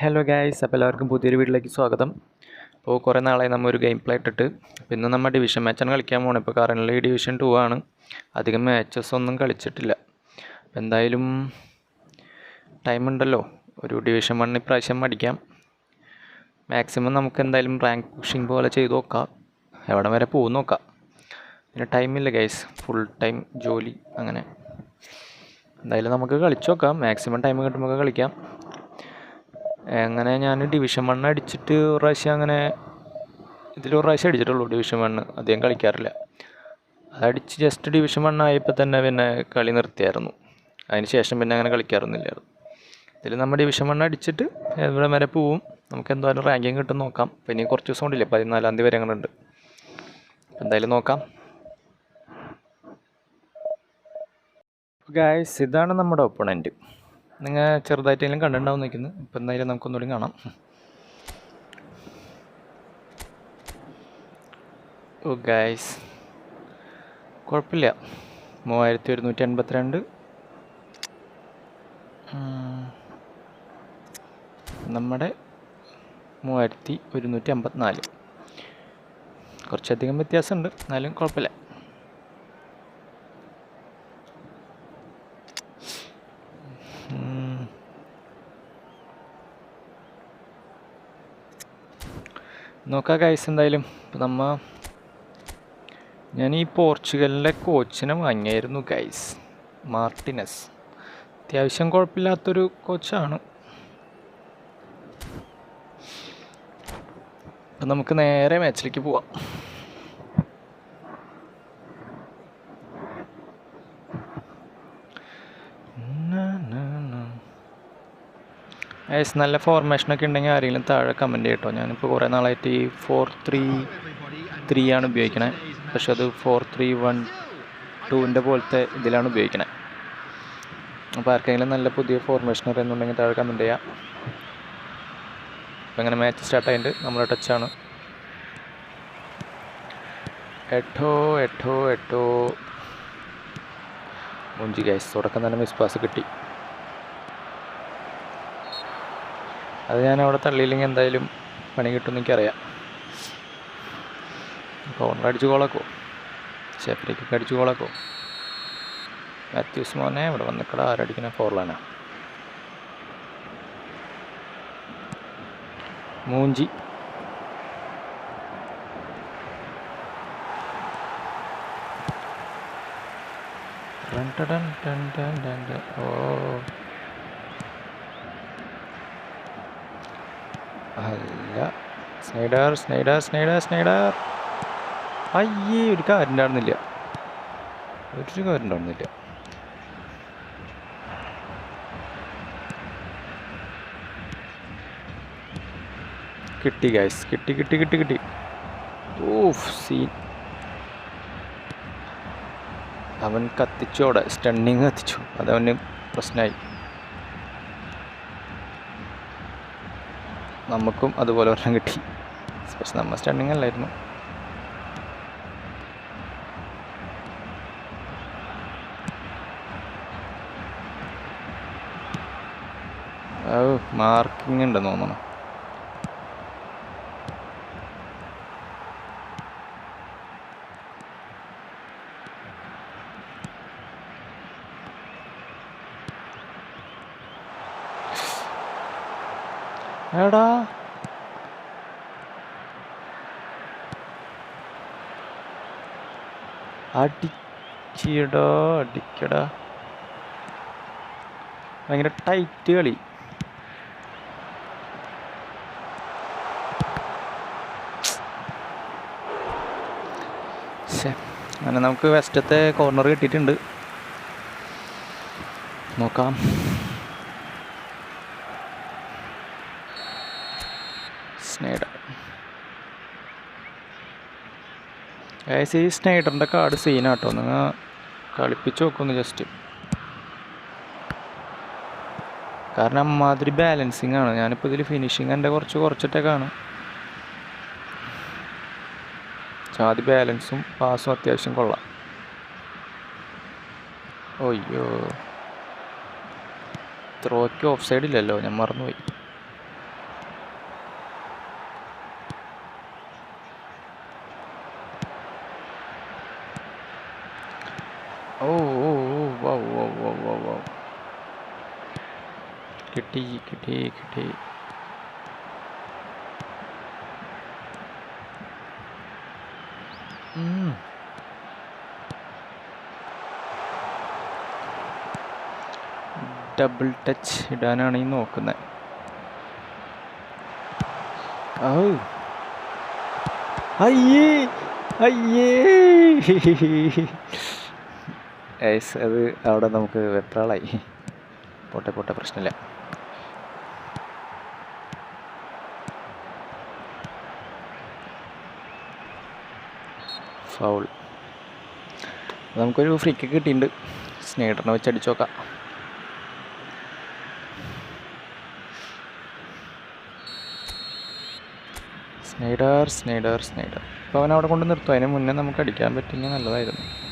Hello guys അപ്പോൾ എല്ലാവർക്കും പുതിയൊരു വീട്ടിലേക്ക് സ്വാഗതം. അപ്പോൾ കുറേ നാളായി നമ്മൾ ഒരു ഗെയിം പ്ലേ ഇട്ടിട്ട് പിന്നെ നമ്മൾ ഡിവിഷൻ മാച്ചാണ് കളിക്കാൻ പോകണം ഇപ്പോൾ കറന്റ്ലി ഡിവിഷൻ ടു ആണ്. അധികം മാച്ചസ് ഒന്നും കളിച്ചിട്ടില്ല. എന്തായാലും ടൈം ഉണ്ടല്ലോ. ഒരു ഡിവിഷൻ വൺ ഇപ്രാവശ്യം അടിക്കാം. മാക്സിമം നമുക്ക് എന്തായാലും റാങ്ക് പുഷിങ് പോലെ ചെയ്ത് നോക്കാം. എവിടെ വരെ പോകും നോക്കാം. പിന്നെ ടൈമില്ല ഗൈസ് ഫുൾ ടൈം ജോലി അങ്ങനെ. എന്തായാലും നമുക്ക് കളിച്ചു നോക്കാം. മാക്സിമം ടൈം കിട്ടുമ്പോൾ കളിക്കാം. അങ്ങനെ ഞാൻ ഡിവിഷൻ വൺ അടിച്ചിട്ട് ഒരു പ്രാവശ്യം അങ്ങനെ ഇതിൽ ഒരു പ്രാവശ്യം അടിച്ചിട്ടുള്ളൂ ഡിവിഷൻ വണ്ണ് അധികം കളിക്കാറില്ല. അതടിച്ച് ജസ്റ്റ് ഡിവിഷൻ വൺ ആയപ്പോൾ തന്നെ പിന്നെ കളി നിർത്തിയായിരുന്നു. അതിന് ശേഷം പിന്നെ അങ്ങനെ കളിക്കാറൊന്നുമില്ലായിരുന്നു. ഇതിൽ നമ്മൾ ഡിവിഷൻ വൺ അടിച്ചിട്ട് എവിടെ വരെ പോവും? നമുക്ക് എന്തായാലും റാങ്കിങ് കിട്ടും നോക്കാം. പിന്നെ കുറച്ച് ദിവസം കൊണ്ടില്ലേ പതിനാലാം തീയതി വരെ അങ്ങനെ ഉണ്ട് എന്തായാലും നോക്കാം. ഗായ്സ് ഇതാണ് നമ്മുടെ ഒപ്പണന്റ് നിങ്ങൾ ചെറുതായിട്ടെങ്കിലും കണ്ടിട്ടുണ്ടാവും നിൽക്കുന്നു ഇപ്പം എന്തായാലും നമുക്കൊന്നുകൂടി കാണാം. ഓ ഗായ്സ് കുഴപ്പമില്ല. മൂവായിരത്തി ഒരുന്നൂറ്റി എൺപത്തിരണ്ട് നമ്മുടെ മൂവായിരത്തി ഒരുന്നൂറ്റി അമ്പത്തിനാല് കുറച്ചധികം വ്യത്യാസമുണ്ട്. എന്നാലും കുഴപ്പമില്ല. നോക്കാം ഗൈസ് എന്തായാലും. നമ്മ ഞാൻ ഈ പോർച്ചുഗലിലെ കോച്ചിനെ വാങ്ങിയായിരുന്നു ഗൈസ് മാർട്ടിനസ്. അത്യാവശ്യം കുഴപ്പമില്ലാത്തൊരു കോച്ചാണ്. അപ്പം നമുക്ക് നേരെ മാച്ചിലേക്ക് പോവാം. യെസ് നല്ല ഫോർമേഷനൊക്കെ ഉണ്ടെങ്കിൽ ആരെങ്കിലും താഴെ കമന്റ് ചെയ്യട്ടോ. ഞാനിപ്പോൾ കുറേ നാളായിട്ട് ഈ ഫോർ ത്രീ ത്രീ ആണ് ഉപയോഗിക്കണേ. പക്ഷെ അത് ഫോർ ത്രീ വൺ ടൂവിന്റെ പോലത്തെ ഇതിലാണ് ഉപയോഗിക്കണേ. അപ്പോൾ ആർക്കെങ്കിലും നല്ല പുതിയ ഫോർമേഷൻ അറിയുന്നുണ്ടെങ്കിൽ താഴെ കമന്റ് ചെയ്യാം. അപ്പോൾ അങ്ങനെ മാച്ച് സ്റ്റാർട്ട് ആയിട്ടുണ്ട് നമ്മുടെ ടച്ചാണ് എട്ടോ എട്ടോ എട്ടോ. മുഞ്ചി ഗൈസ് തുടക്കം തന്നെ മിസ് പാസ് കിട്ടി. അത് ഞാൻ അവിടെ തള്ളിയില്ലെങ്കിൽ എന്തായാലും പണി കിട്ടുമെന്ന് എനിക്കറിയാം. കോർണർ അടിച്ച് കോളാക്കോ? ഷെഫിലേക്കൊക്കെ അടിച്ച് കോളാക്കോ? മാത്യൂസ് മോനെ ഇവിടെ വന്നിക്കട ആരടിക്കുന്ന ഫോർലാനാ. മൂഞ്ചി. ഓ. അല്ല. Sneijder Sneijder Sneijder Sneijder. അയ്യേ ഒരു കാര്യം ഒരു കാര്യം കിട്ടി ഗൈസ് കിട്ടി കിട്ടി കിട്ടി കിട്ടി. ഓഫ് സീൻ അവൻ കത്തിച്ചോടെ സ്റ്റണ്ണിങ് കത്തിച്ചു. അതവന് പ്രശ്നമായി. നമുക്കും അതുപോലെ ഒരെണ്ണം കിട്ടി. പക്ഷെ നമ്മൾ സ്റ്റണ്ണിങ് അല്ലായിരുന്നു. മാർക്കിംഗ് ഉണ്ടെന്ന് തോന്നണം എടാ അടിച്ചിടോ അടിക്കടാ. ഭയങ്കര ടൈറ്റ് കളി. അങ്ങനെ നമുക്ക് വെസ്റ്റത്തെ കോർണർ കിട്ടിയിട്ടുണ്ട്. നോക്കാം സ്നൈഡർ ഏസ് ഈ സ്നൈഡറിന്റെ കാർഡ് സീനാട്ടോ നിങ്ങൾ കളിപ്പിച്ച് നോക്കുന്നു ജസ്റ്റ് കാരണം അമ്മാതിരി ബാലൻസിങ് ആണ്. ഞാനിപ്പോൾ ഇതിൽ ഫിനിഷിങ് എന്റെ കുറച്ച് കുറച്ചിട്ടേക്കാണ് ആദ്യ ബാലൻസും പാസും അത്യാവശ്യം കൊള്ളാം. ഒയ്യോ ത്രോയ്ക്ക് ഓഫ് സൈഡ് ഇല്ലല്ലോ. ഞാൻ മറന്നുപോയി. ഓ ഓ ഓ wow wow wow wow wow. കിട്ടി കിട്ടി കിട്ടി. ഡബിൾ ടച്ച് ഇടാനാണ് ഈ നോക്കുന്നത് ഓ അയ്യേ അയ്യേ. ഏസ് അത് അവിടെ നമുക്ക് വെപ്രാളായി. പോട്ടെ പോട്ടെ പ്രശ്നമില്ല. ഫൗൾ. നമുക്കൊരു ഫ്രീ കിക്ക് കിട്ടിയിട്ടുണ്ട്. സ്നേഹിതറിനെ വെച്ച് അടിച്ചു നോക്കാം. സ്നൈഡർ സ്നൈഡർ സ്നൈഡർ അപ്പോൾ അവൻ അവിടെ കൊണ്ട് നിർത്തും. അതിന് മുന്നേ നമുക്ക് അടിക്കാൻ പറ്റിയെങ്കിൽ നല്ലതായിരുന്നു.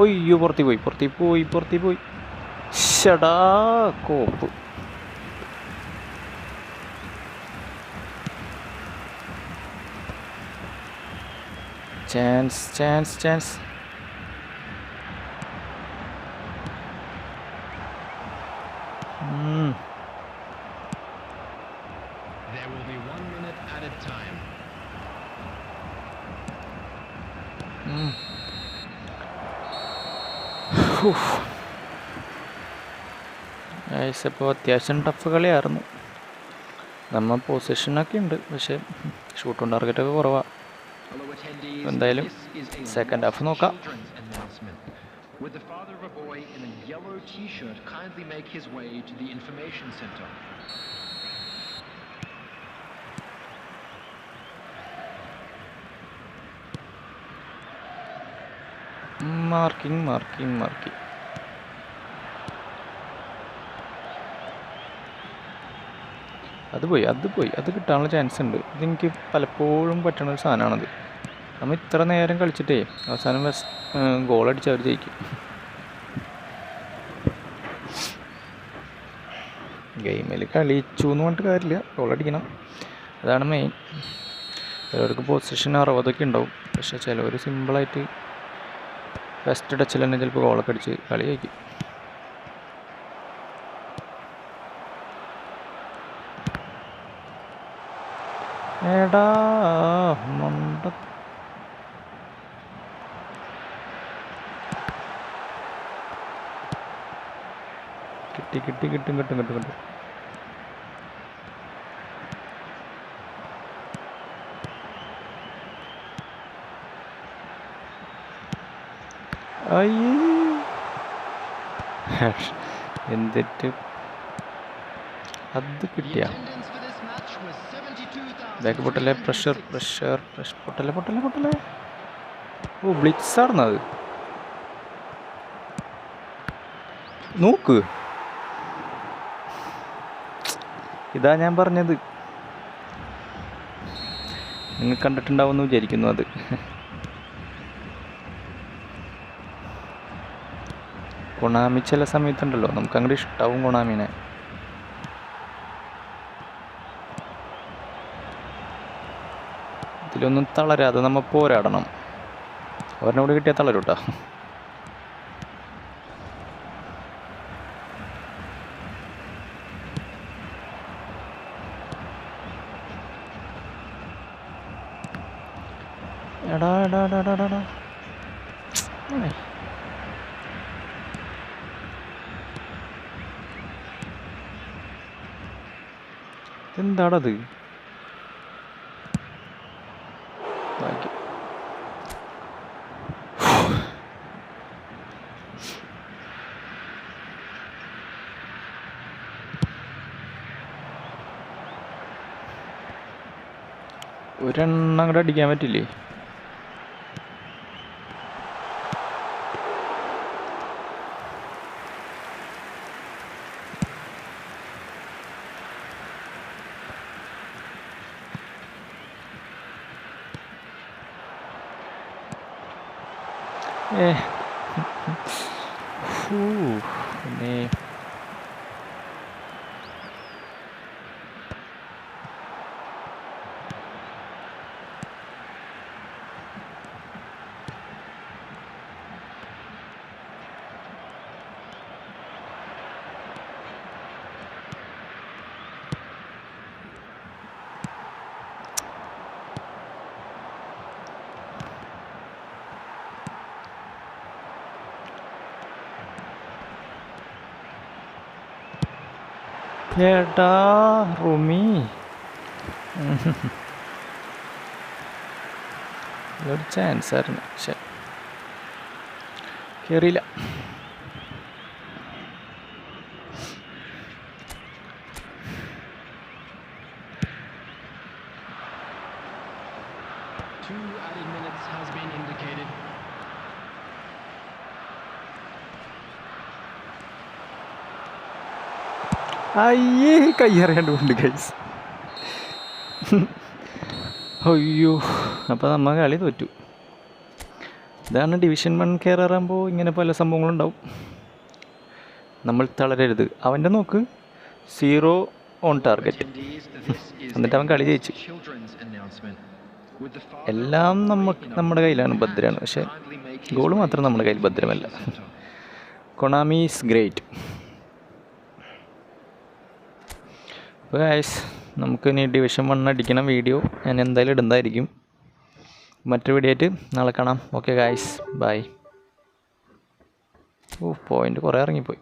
ഒയ്യോ പുറത്തി പോയി പുറത്തി പോയി പുറത്തി പോയി ഷടാ കോപ്പ് ചാൻസ് ചാൻസ് ചാൻസ് ഉം ഫുഫ് ഇപ്പോൾ അത്യാവശ്യം ടഫ് കളിയായിരുന്നു. നമ്മൾ പൊസിഷനൊക്കെ ഉണ്ട്. പക്ഷെ പക്ഷേ ഷൂട്ടും ടാർഗറ്റൊക്കെ കുറവാണ് എന്തായാലും സെക്കൻഡ് ഹാഫ് നോക്കാം. മാർക്കിംഗ് മാർക്കിംഗ് മാർക്കിംഗ് അത് പോയി അത് പോയി. അത് കിട്ടാനുള്ള ചാൻസ് ഉണ്ട്. ഇതെനിക്ക് പലപ്പോഴും പറ്റണ ഒരു സാധനമാണത്. നമ്മൾ ഇത്ര നേരം കളിച്ചിട്ടേ അവസാനം ഗോൾ അടിച്ച് അവർ ജയിക്കും. ഗെയിമിൽ കളിച്ചു എന്ന് പറഞ്ഞിട്ട് കാര്യമില്ല. ഗോൾ അടിക്കണം. അതാണ് മെയിൻ ചിലവർക്ക് പൊസിഷൻ അറുപതൊക്കെ ഉണ്ടാവും. പക്ഷെ ചിലവർ സിമ്പിളായിട്ട് ഫസ്റ്റ് ടച്ചിൽ തന്നെ ചിലപ്പോൾ ഗോളൊക്കെ അടിച്ച് കളി കഴിക്കും എടാ കിട്ടി കിട്ടി കിട്ടും കിട്ടും കിട്ടും കിട്ടും. എന്തിട്ട് അത് കിട്ടിയ. Attendance for this match was 72,000. Back പൊട്ടല്ലേ? Pressure pressure pressure പൊട്ടല്ലേ പൊട്ടല്ലേ പൊട്ടല്ലേ? ഓ ബ്ലിറ്റ്സ് അത് നോക്ക്. ഇതാ ഞാൻ പറഞ്ഞത്. നിങ്ങൾ കണ്ടിട്ടുണ്ടാവുമെന്ന് വിചാരിക്കുന്നു അത്. കൊണാമി ചില സമയത്തുണ്ടല്ലോ. നമുക്ക് അങ്ങോട്ട് ഇഷ്ടാവും കൊണാമിനെ ഇതിലൊന്നും തളരാതെ നമ്മൾ പോരാടണം. ഒരെണ്ണോട് കിട്ടിയാൽ തളരൂട്ടാ എടാ എടാ എടാ എടാ, എടാ എടാ ഏയ്. എന്താടത് ബാക്കി ഒരെണ്ണം കൂടെ അടിക്കാൻ പറ്റില്ലേ? ഫൂ, പിന്നെ ഏട്ടാ റുമി. ഒരു ചാൻസ് ആയിരുന്നു. പക്ഷെ കയറിയില്ല അയ്യേ കയ്യറിയാണ്ട് ഗൈസ് അയ്യോ അപ്പോൾ നമ്മൾ കളി തോറ്റു. ഇതാണ് ഡിവിഷൻ വൺ കയറാറാകുമ്പോൾ ഇങ്ങനെ പല സംഭവങ്ങളുണ്ടാവും. നമ്മൾ തളരരുത്. അവന്റെ നോക്ക്. സീറോ ഓൺ ടാർഗറ്റ് എന്നിട്ട് അവൻ കളി ജയിച്ചു. എല്ലാം നമ്മ നമ്മുടെ കയ്യിലാണ് ഭദ്രമാണ് പക്ഷേ ഗോൾ മാത്രം നമ്മുടെ കയ്യിൽ ഭദ്രമല്ല. കൊണാമി ഈസ് ഗ്രേറ്റ് അപ്പോൾ ഗൈസ് നമുക്ക് ഇനി ഡിവിഷൻ വൺ അടിക്കണം വീഡിയോ ഞാൻ എന്തായാലും ഇടുന്നതായിരിക്കും. മറ്റൊരു വീഡിയോ ആയിട്ട് നാളെ കാണാം. Okay guys bye oh point കുറേ ഇറങ്ങിപ്പോയി.